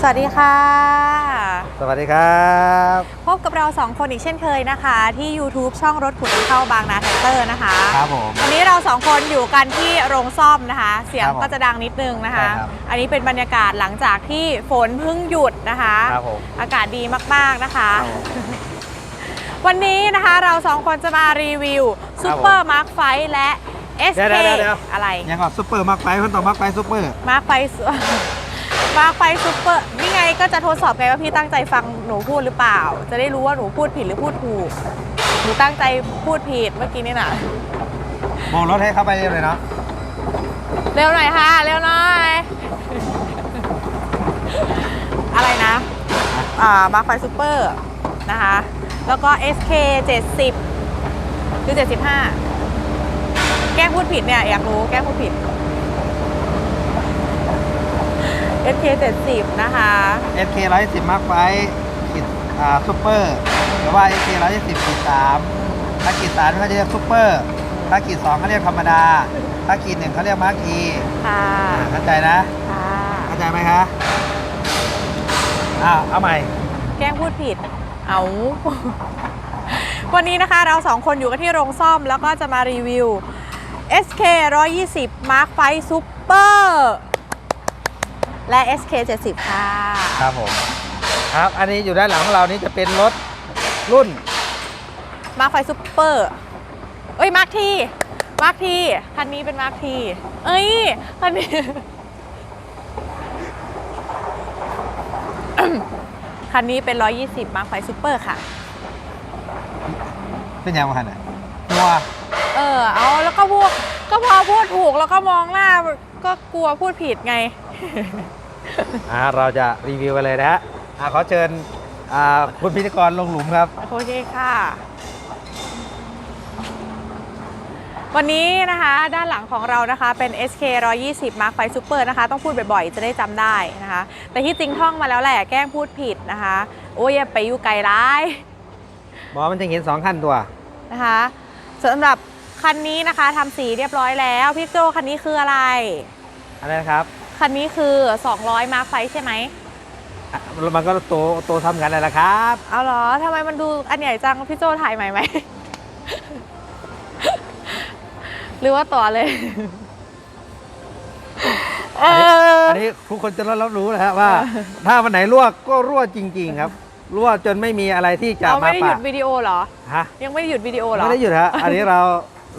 สวัสดีค่ะ สวัสดีครับ พบกับเราสองคนอีกเช่นเคยนะคะ ที่ YouTube ช่องรถขุดเข้าบางนาแท็กเตอร์นะคะครับผมวันนี้เราสองคนอยู่กันที่โรงซ่อมนะคะ เสียงครับผมก็จะดังนิดนึงนะคะใช่ครับอันนี้เป็นบรรยากาศหลังจากที่ฝนเพิ่งหยุดนะคะครับผมอากาศดีมากๆนะคะครับผมวันนี้นะคะเราสองคนจะมารีวิวซูเปอร์มาร์คไฟและ SK เดี๋ยวเดี๋ยวเดี๋ยวอะไรยังก่อนซุปเปอร์มักไฟคนต่อมักไฟซุปเปอร์มาร์คไฟ มาร์คไฟซูเปอร์นี่ไงก็จะทดสอบไงว่าพี่ตั้งใจฟังหนูพูดหรือเปล่า จะได้รู้ว่าหนูพูดผิดหรือพูดถูกหนูตั้งใจพูดผิดเมื่อกี้นี่น่ะโบกรถให้เข้าไปเลยเนาะเร็วหน่อยค่ะเร็วหน่อย อะไรนะอ่ามาร์คไฟซูเปอร์นะคะ แล้วก็ SK 70 หรือ 75 แกล้งพูดผิดเนี่ย อยากรู้แกล้งพูดผิด SK 70นะคะเอสเคร้อยสิบมักไฟขีดอ่าซุปเปอร์หรือว่าเอสเคร้อยสิบขีดสามถ้าขีดสามเขาจะเรียกซุปเปอร์ถ้าขีดสองเขาเรียกธรรมดา ถ้าขีดหนึ่งเขาเรียกมาร์คีค่ะเข้าใจนะค่ะ เข้าใจไหมคะอ้าวเอาใหม่ แกล้งพูดผิด เอา วันนี้นะคะเราสองคนอยู่กันที่โรงซ่อมแล้วก็จะมารีวิว SK 120 Mark ไฟ Super และ SK 70 ค่ะ ครับผมครับอันนี้อยู่ด้านหลังของเรานี่จะเป็นรถรุ่น Mark ไฟ Super เอ้ย Mark T Mark T คันนี้เป็น Mark T เอ้ยคันนี้ คันนี้เป็น 120 Mark ไฟ Super ค่ะ เป็นยังไงขนาดนัวเออ เอาแล้วก็พูดก็พอพูดถูกแล้วก็มองหน้าก็กลัวพูดผิดไง อ่าเราจะรีวิวกันเลยนะฮะอ่าขอเชิญอ่าคุณพิธีกรลงหลุมครับ โอเคค่ะ วันนี้นะคะด้านหลังของเรานะคะเป็น SK 120 Mark ไฟ Super นะคะ ต้องพูดบ่อยๆ จะได้จำได้นะคะ แต่ที่จริงท่องมาแล้วแหละแกล้งพูดผิดนะคะ โอ้ยอย่าไปอยู่ไกลร้ายบอกมันจะเห็นสองขั้นตัวนะคะสำหรับคันนี้นะคะทำสีเรียบร้อยแล้ว พี่โจคันนี้คืออะไร อะไรนะครับ คันนี้คือ 200 Mark ไฟใช่ไหมอะมันก็โตโตทำกันเลยละครับ เอาเหรอทำไมมันดูอันใหญ่จัง พี่โจถ่ายใหม่ไหม หรือว่าต่อเลย เออันนี้ออันนี้ทุกคนจะรับรู้นะฮะว่า ถ้าวันไหนรั่วก็รั่วจริง ๆ ครับ รั่วจนไม่มีอะไรที่จะเรามาไม่ได้หยุปะดวิดีโอเหรอ ฮะยังไม่ได้หยุดวิดีโอเหรอ ไม่ได้หยุดฮะ อันนี้เรา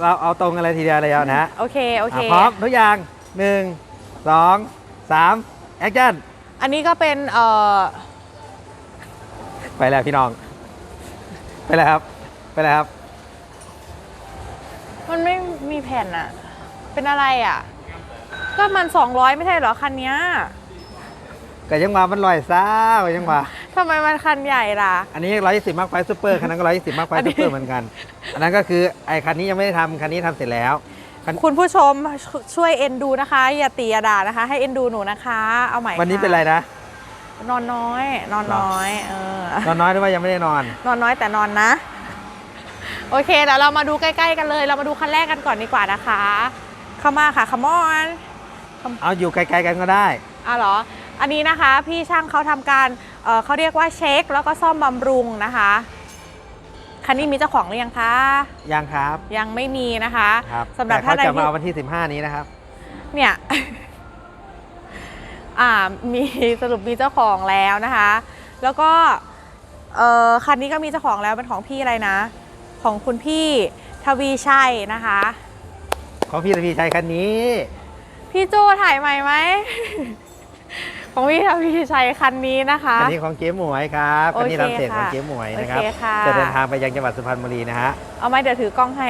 เราเอาตรงกันเลยทีเดียวเลยเอานะฮะโอเค โอเค อะพร้อมทุกอย่างหนึ่ง สองสามแอคชั่นอันนี้ก็เป็นเอ่อไปแล้วพี่น้อง ไปแล้วครับ ไปแล้วครับ มันไม่มีแผ่นอะเป็นอะไรอะก็มัน 200 ไม่ใช่เหรอคันเนี้ยก็ยังมามันลอยซ่าก็ยังมาทำไมมันคันใหญ่ล่ะ อันนี้ร้อยสิบมาร์คไฟซูเปอร์คันนั้นก็ร้อยสิบมาร์คไฟอันนี้ซูเปอร์เหมือนกัน อันนั้นก็คือไอ้คันนี้ยังไม่ได้ทำคันนี้ทำเสร็จแล้ว คันคุณผู้ชมช่วยเอ็นดูนะคะ อย่าตีอย่าด่านะคะ ให้เอ็นดูหนูนะคะ เอาใหม่วันนี้ค่ะเป็นไรนะ นอนน้อย นอนน้อยเออนอนน้อยหรือว่ายังไม่ได้นอน นอนน้อยแต่นอนนะ โอเคเดี๋ยวเรามาดูใกล้ๆกันเลย เรามาดูคันแรกกันก่อนดีกว่านะคะเข้ามาค่ะ come on เอาอยู่ไกลๆกันก็ได้อะเหรออันนี้นะคะ พี่ช่างเขาทำการเอ่อเขาเรียกว่าเช็ค แล้วก็ซ่อมบำรุงนะคะ คันนี้มีเจ้าของหรือยังคะ ยังครับ ยังไม่มีนะคะครับสำหรับแต่ท่าเขานใดจะมาที่เอาวันที่ 15 นี้นะครับ เนี่ย อ่า มีสรุปมีเจ้าของแล้วนะคะ แล้วก็ เอ่อ คันนี้ก็มีเจ้าของแล้วเป็นของพี่อะไรนะ ของคุณพี่ทวีชัยนะคะ ของพี่ตะพีชัยคันนี้ พี่โจถ่ายใหม่ไหม ของพี่ทวีชัยคันนี้นะคะคันนี้ของเจ๊หมวยครับคันนี้โอเคทำเสร็จของค่ะเจ๊หมวยนะครับโอเคค่ะจะเดินทางไปยังจังหวัดสุพรรณบุรีนะฮะ เอาไหมเดี๋ยวถือกล้องให้